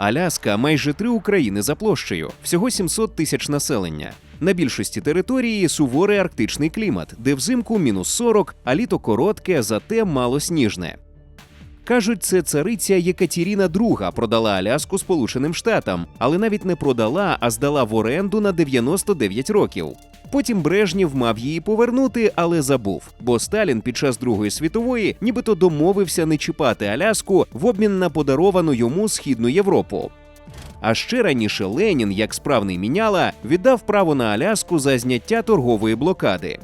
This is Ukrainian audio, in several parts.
Аляска майже три України за площею, всього 700 тисяч населення. На більшості території суворий арктичний клімат, де взимку мінус 40, а літо коротке, зате мало сніжне. Кажуть, це цариця Єкатеріна II продала Аляску Сполученим Штатам, але навіть не продала, а здала в оренду на 99 років. Потім Брежнєв мав її повернути, але забув, бо Сталін під час Другої світової нібито домовився не чіпати Аляску в обмін на подаровану йому східну Європу. А ще раніше Ленін, як справний міняла, віддав право на Аляску за зняття торгової блокади.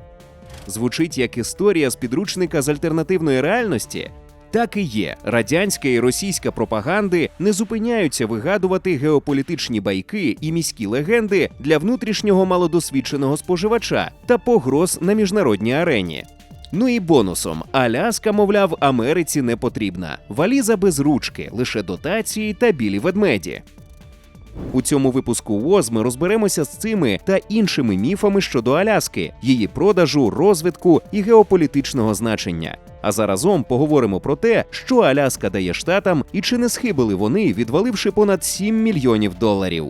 Звучить як історія з підручника з альтернативної реальності. Так і є. Радянська і російська пропаганди не зупиняються вигадувати геополітичні байки і міські легенди для внутрішнього малодосвідченого споживача та погроз на міжнародній арені. Ну і бонусом Аляска, мовляв, Америці не потрібна. Валіза без ручки, лише дотації та білі ведмеді. У цьому випуску ВОЗ ми розберемося з цими та іншими міфами щодо Аляски, її продажу, розвитку і геополітичного значення. А заразом поговоримо про те, що Аляска дає штатам і чи не схибили вони, відваливши понад 7 мільйонів доларів.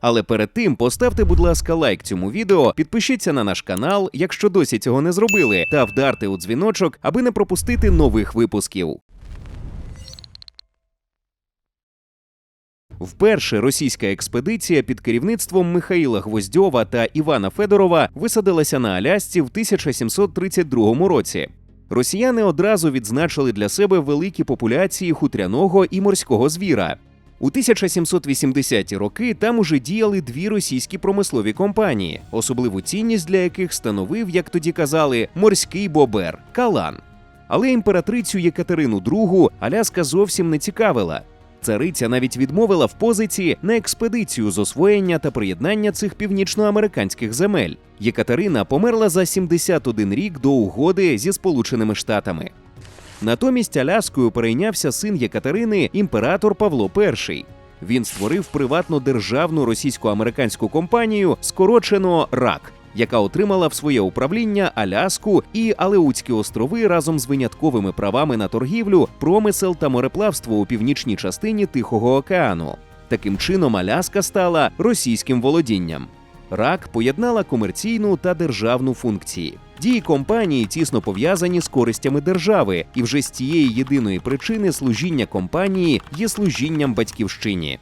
Але перед тим поставте, будь ласка, лайк цьому відео, підпишіться на наш канал, якщо досі цього не зробили, та вдарте у дзвіночок, аби не пропустити нових випусків. Вперше російська експедиція під керівництвом Михаїла Гвоздьова та Івана Федорова висадилася на Алясці в 1732 році. Росіяни одразу відзначили для себе великі популяції хутряного і морського звіра. У 1780-ті роки там уже діяли дві російські промислові компанії, особливу цінність для яких становив, як тоді казали, морський бобер Калан. Але імператрицю Єкатерину II Аляска зовсім не цікавила. Цариця навіть відмовила в позиції на експедицію з освоєння та приєднання цих північноамериканських земель. Єкатерина померла за 71 рік до угоди зі Сполученими Штатами. Натомість Аляскою перейнявся син Єкатерини, імператор Павло І. Він створив приватну державну російсько-американську компанію, скорочено РАК, яка отримала в своє управління Аляску і Алеутські острови разом з винятковими правами на торгівлю, промисел та мореплавство у північній частині Тихого океану. Таким чином, Аляска стала російським володінням. РАК поєднала комерційну та державну функції. Дії компанії тісно пов'язані з користями держави, і вже з цієї єдиної причини служіння компанії є служінням батьківщині.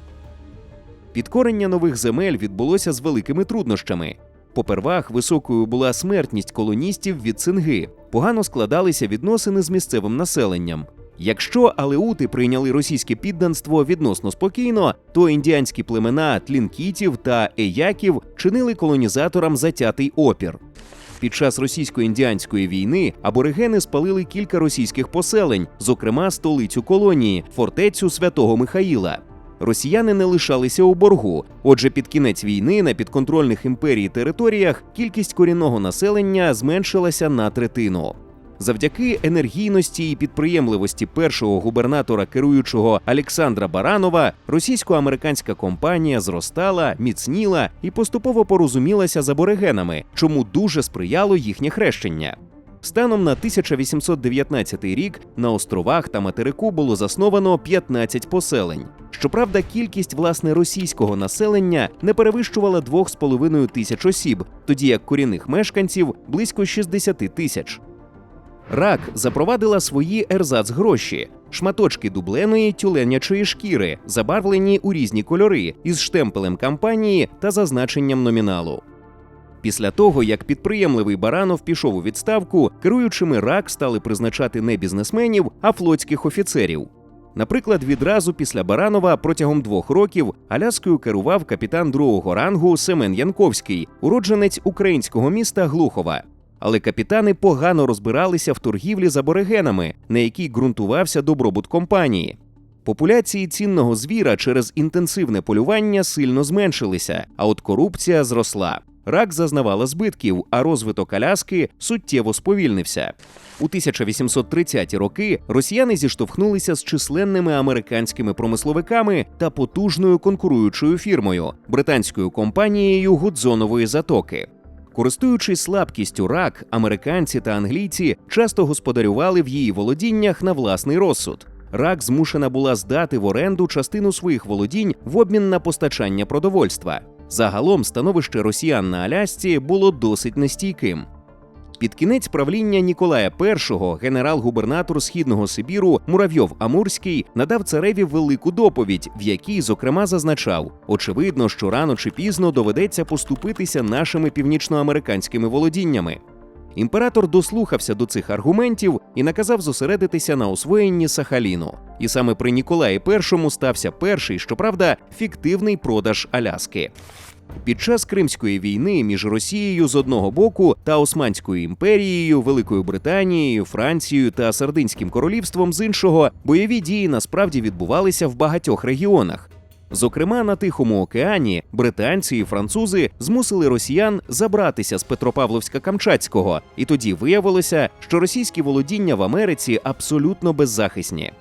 Підкорення нових земель відбулося з великими труднощами. Попервах високою була смертність колоністів від цинги, погано складалися відносини з місцевим населенням. Якщо алеути прийняли російське підданство відносно спокійно, то індіанські племена тлінкітів та еяків чинили колонізаторам затятий опір. Під час російсько-індіанської війни аборигени спалили кілька російських поселень, зокрема столицю колонії, фортецю святого Михаїла. Росіяни не лишалися у боргу. Отже, під кінець війни на підконтрольних імперії територіях кількість корінного населення зменшилася на третину. Завдяки енергійності і підприємливості першого губернатора керуючого Олександра Баранова російсько-американська компанія зростала, міцніла і поступово порозумілася з аборигенами, чому дуже сприяло їхнє хрещення. Станом на 1819 рік на островах та материку було засновано 15 поселень. Щоправда, кількість власне російського населення не перевищувала 2,5 тисяч осіб, тоді як корінних мешканців близько 60 тисяч. РАК запровадила свої ерзац-гроші – шматочки дубленої тюленячої шкіри, забарвлені у різні кольори, із штемпелем кампанії та зазначенням номіналу. Після того, як підприємливий Баранов пішов у відставку, керуючими РАК стали призначати не бізнесменів, а флотських офіцерів. Наприклад, відразу після Баранова протягом двох років Аляскою керував капітан другого рангу Семен Янковський, уродженець українського міста Глухова. Але капітани погано розбиралися в торгівлі з аборигенами, на якій ґрунтувався добробут компанії. Популяції цінного звіра через інтенсивне полювання сильно зменшилися, а от корупція зросла. Рак зазнавала збитків, а розвиток Аляски суттєво сповільнився. У 1830-ті роки росіяни зіштовхнулися з численними американськими промисловиками та потужною конкуруючою фірмою британською компанією Гудзонової затоки. Користуючись слабкістю рак, американці та англійці часто господарювали в її володіннях на власний розсуд. РАК змушена була здати в оренду частину своїх володінь в обмін на постачання продовольства. Загалом становище росіян на Алясці було досить нестійким. Під кінець правління Ніколая І генерал-губернатор східного Сибіру Муравйов Амурський надав цареві велику доповідь, в якій, зокрема, зазначав: очевидно, що рано чи пізно доведеться поступитися нашими північноамериканськими володіннями. Імператор дослухався до цих аргументів і наказав зосередитися на освоєнні Сахаліну. І саме при Ніколаї І стався перший, щоправда, фіктивний продаж Аляски. Під час Кримської війни між Росією з одного боку та Османською імперією, Великою Британією, Францією та Сардинським королівством з іншого бойові дії насправді відбувалися в багатьох регіонах. Зокрема, на Тихому океані британці і французи змусили росіян забратися з Петропавловська Камчатського, і тоді виявилося, що російські володіння в Америці абсолютно беззахисні.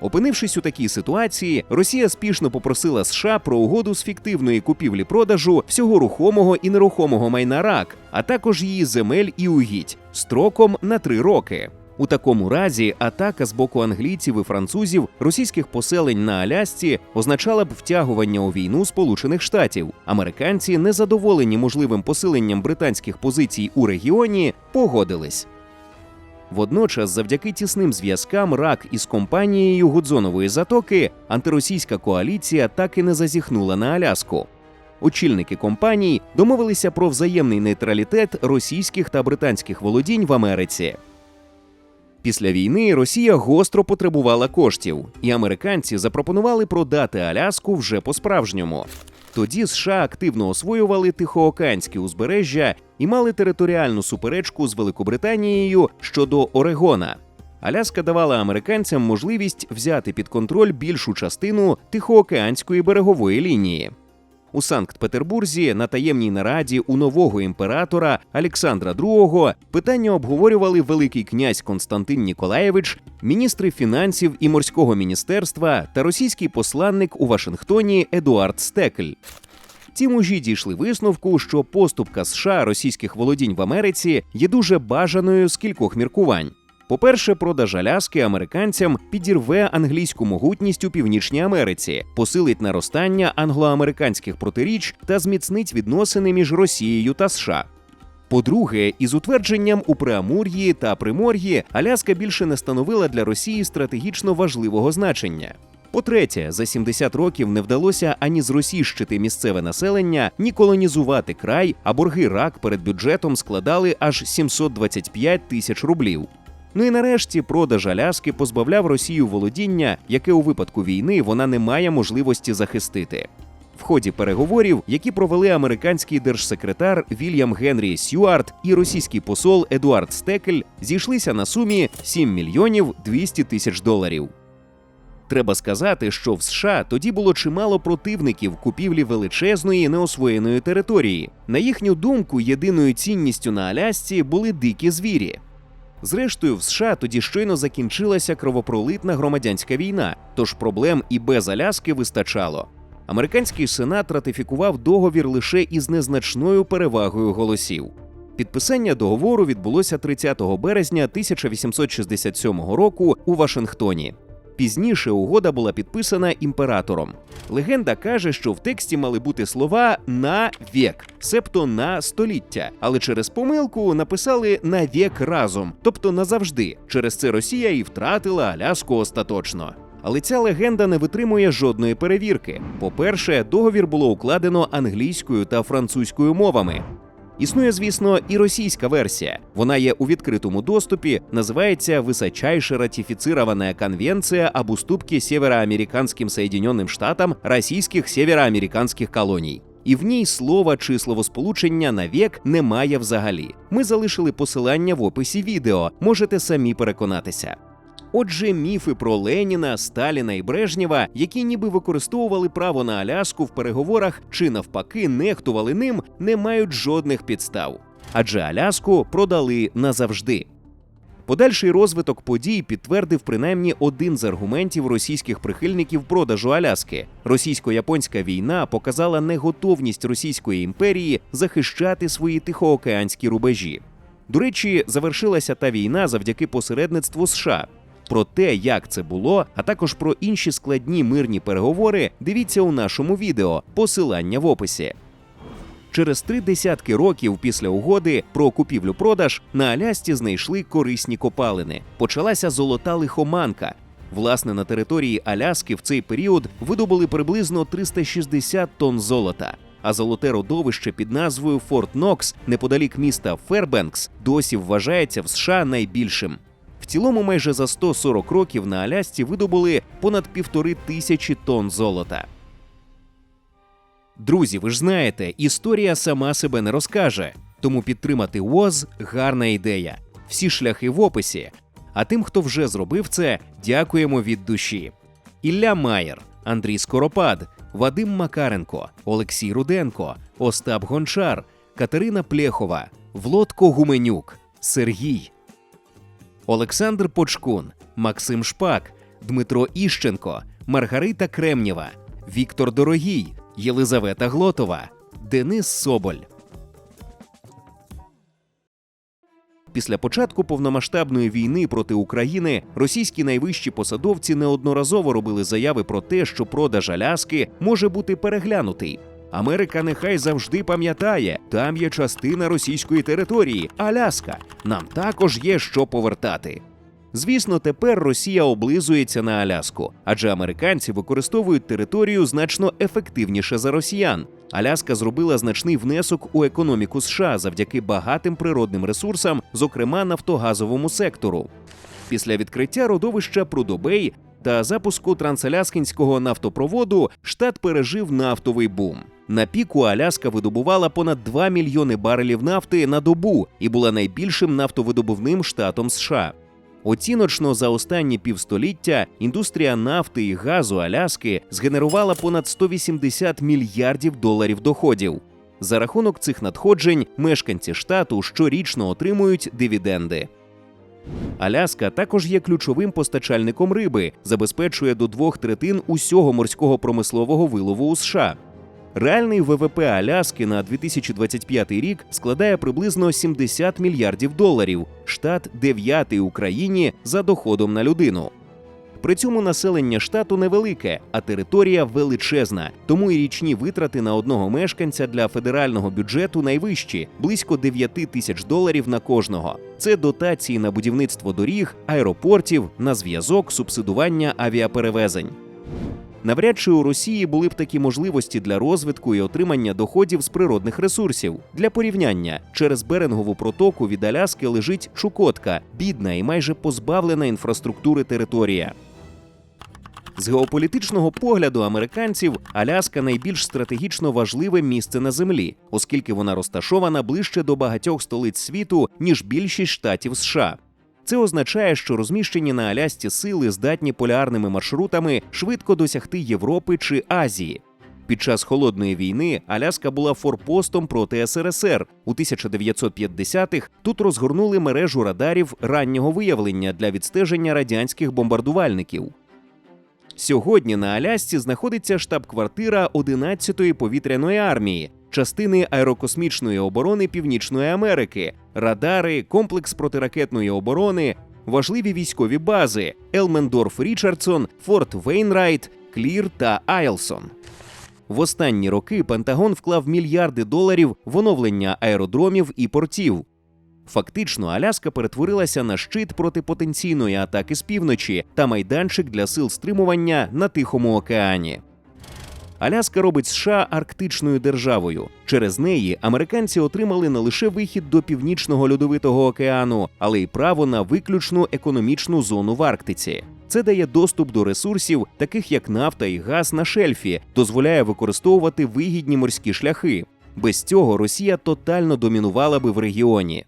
Опинившись у такій ситуації, Росія спішно попросила США про угоду з фіктивної купівлі-продажу всього рухомого і нерухомого майна РАК, а також її земель і угідь строком на три роки. У такому разі атака з боку англійців і французів російських поселень на Алясці означала б втягування у війну Сполучених Штатів. Американці, незадоволені можливим посиленням британських позицій у регіоні, погодились. Водночас, завдяки тісним зв'язкам РАК із компанією Гудзонової затоки, антиросійська коаліція так і не зазіхнула на Аляску. Очільники компаній домовилися про взаємний нейтралітет російських та британських володінь в Америці. Після війни Росія гостро потребувала коштів, і американці запропонували продати Аляску вже по-справжньому. Тоді США активно освоювали Тихоокеанське узбережжя і мали територіальну суперечку з Великобританією щодо Орегона. Аляска давала американцям можливість взяти під контроль більшу частину Тихоокеанської берегової лінії. У Санкт-Петербурзі на таємній нараді у нового імператора Олександра II питання обговорювали Великий князь Константин Ніколаєвич, міністри фінансів і морського міністерства та російський посланник у Вашингтоні Едуард Стекль. Ті мужі дійшли висновку, що поступка США російських володінь в Америці є дуже бажаною з кількох міркувань. По-перше, продаж Аляски американцям підірве англійську могутність у Північній Америці, посилить наростання англо-американських протиріч та зміцнить відносини між Росією та США. По-друге, із утвердженням у Преамур'ї та Примор'ї Аляска більше не становила для Росії стратегічно важливого значення. По-третє, за 70 років не вдалося ані зросійщити місцеве населення, ні колонізувати край, а борги рак перед бюджетом складали аж 725 тисяч рублів. Ну і нарешті продаж Аляски позбавляв Росію володіння, яке у випадку війни вона не має можливості захистити. В ході переговорів, які провели американський держсекретар Вільям Генрі Сюарт і російський посол Едуард Стекель, зійшлися на сумі 7 мільйонів 200 тисяч доларів. Треба сказати, що в США тоді було чимало противників купівлі величезної неосвоєної території. На їхню думку, єдиною цінністю на Алясці були дикі звірі. Зрештою, в США тоді щойно закінчилася кровопролитна громадянська війна, тож проблем і без Аляски вистачало. Американський сенат ратифікував договір лише із незначною перевагою голосів. Підписання договору відбулося 30 березня 1867 року у Вашингтоні. Пізніше угода була підписана імператором. Легенда каже, що в тексті мали бути слова на вік, себто на століття, але через помилку написали на вік разом, тобто назавжди. Через це Росія і втратила Аляску остаточно. Але ця легенда не витримує жодної перевірки. По-перше, договір було укладено англійською та французькою мовами. Існує, звісно, і російська версія. Вона є у відкритому доступі, називається «Высочайше ратифицированная конвенция об уступке североамериканским Соединенным Штатам российских североамериканських колоній. І в ній слова чи словосполучення навік немає взагалі. Ми залишили посилання в описі відео, можете самі переконатися. Отже, міфи про Леніна, Сталіна і Брежнєва, які ніби використовували право на Аляску в переговорах чи навпаки нехтували ним, не мають жодних підстав. Адже Аляску продали назавжди. Подальший розвиток подій підтвердив принаймні один з аргументів російських прихильників продажу Аляски. Російсько-японська війна показала неготовність Російської імперії захищати свої тихоокеанські рубежі. До речі, завершилася та війна завдяки посередництву США. Про те, як це було, а також про інші складні мирні переговори, дивіться у нашому відео. Посилання в описі. Через три десятки років після угоди про купівлю-продаж на Алясці знайшли корисні копалини. Почалася золота лихоманка. Власне, на території Аляски в цей період видобули приблизно 360 тонн золота. А золоте родовище під назвою Форт Нокс неподалік міста Фербенкс досі вважається в США найбільшим. Цілому, майже за 140 років на Алясці видобули понад півтори тисячі тонн золота. Друзі, ви ж знаєте, історія сама себе не розкаже, тому підтримати ВОЗ гарна ідея. Всі шляхи в описі. А тим, хто вже зробив це, дякуємо від душі. Ілля Маєр, Андрій Скоропад, Вадим Макаренко, Олексій Руденко, Остап Гончар, Катерина Плєхова, Влодко Гуменюк, Сергій, Олександр Почкун, Максим Шпак, Дмитро Іщенко, Маргарита Кремнєва, Віктор Дорогій, Єлизавета Глотова, Денис Соболь. Після початку повномасштабної війни проти України російські найвищі посадовці неодноразово робили заяви про те, що продаж Аляски може бути переглянутий. Америка нехай завжди пам'ятає, там є частина російської території Аляска. Нам також є що повертати. Звісно, тепер Росія облизується на Аляску, адже американці використовують територію значно ефективніше за росіян. Аляска зробила значний внесок у економіку США завдяки багатим природним ресурсам, зокрема нафтогазовому сектору. Після відкриття родовища Прудобей та запуску трансаляскінського нафтопроводу штат пережив нафтовий бум. На піку Аляска видобувала понад 2 мільйони барелів нафти на добу і була найбільшим нафтовидобувним штатом США. Оціночно за останні півстоліття індустрія нафти і газу Аляски згенерувала понад 180 мільярдів доларів доходів. За рахунок цих надходжень мешканці штату щорічно отримують дивіденди. Аляска також є ключовим постачальником риби, забезпечує до двох третин усього морського промислового вилову у США. Реальний ВВП Аляски на 2025 рік складає приблизно 70 мільярдів доларів. Штат дев'ятий у країні за доходом на людину. При цьому населення штату невелике, а територія величезна, тому і річні витрати на одного мешканця для федерального бюджету найвищі близько 9 тисяч доларів на кожного. Це дотації на будівництво доріг, аеропортів, на зв'язок, субсидування авіаперевезень. Навряд чи у Росії були б такі можливості для розвитку і отримання доходів з природних ресурсів. Для порівняння через Берингову протоку від Аляски лежить Чукотка, бідна і майже позбавлена інфраструктури територія. З геополітичного погляду американців Аляска найбільш стратегічно важливе місце на землі, оскільки вона розташована ближче до багатьох столиць світу ніж більшість штатів США. Це означає, що розміщені на Алясці сили здатні полярними маршрутами швидко досягти Європи чи Азії. Під час холодної війни Аляска була форпостом проти СРСР. У 1950-х тут розгорнули мережу радарів раннього виявлення для відстеження радянських бомбардувальників. Сьогодні на Алясці знаходиться штаб-квартира 11-ї повітряної армії, частини аерокосмічної оборони Північної Америки, радари, комплекс протиракетної оборони, важливі військові бази Елмендорф Річардсон, Форт Вейнрайт, Клір та Айлсон. В останні роки Пентагон вклав мільярди доларів в оновлення аеродромів і портів. Фактично, Аляска перетворилася на щит проти потенційної атаки з півночі та майданчик для сил стримування на Тихому океані. Аляска робить США арктичною державою. Через неї американці отримали не лише вихід до північного льодовитого океану, але й право на виключну економічну зону в Арктиці. Це дає доступ до ресурсів, таких як нафта і газ на шельфі, дозволяє використовувати вигідні морські шляхи. Без цього Росія тотально домінувала би в регіоні.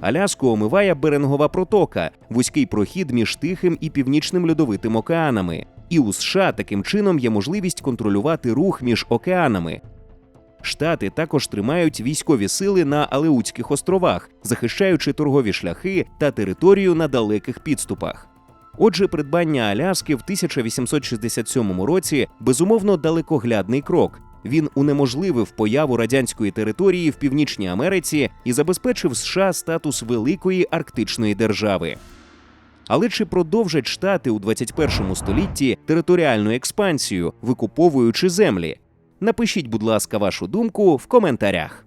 Аляску омиває Берингова протока, вузький прохід між Тихим і Північним льодовитим океанами. І у США таким чином є можливість контролювати рух між океанами. Штати також тримають військові сили на Алеутських островах, захищаючи торгові шляхи та територію на далеких підступах. Отже, придбання Аляски в 1867 році безумовно далекоглядний крок. Він унеможливив появу радянської території в Північній Америці і забезпечив США статус великої арктичної держави. Але чи продовжать штати у 21 столітті територіальну експансію, викуповуючи землі? Напишіть, будь ласка, вашу думку в коментарях.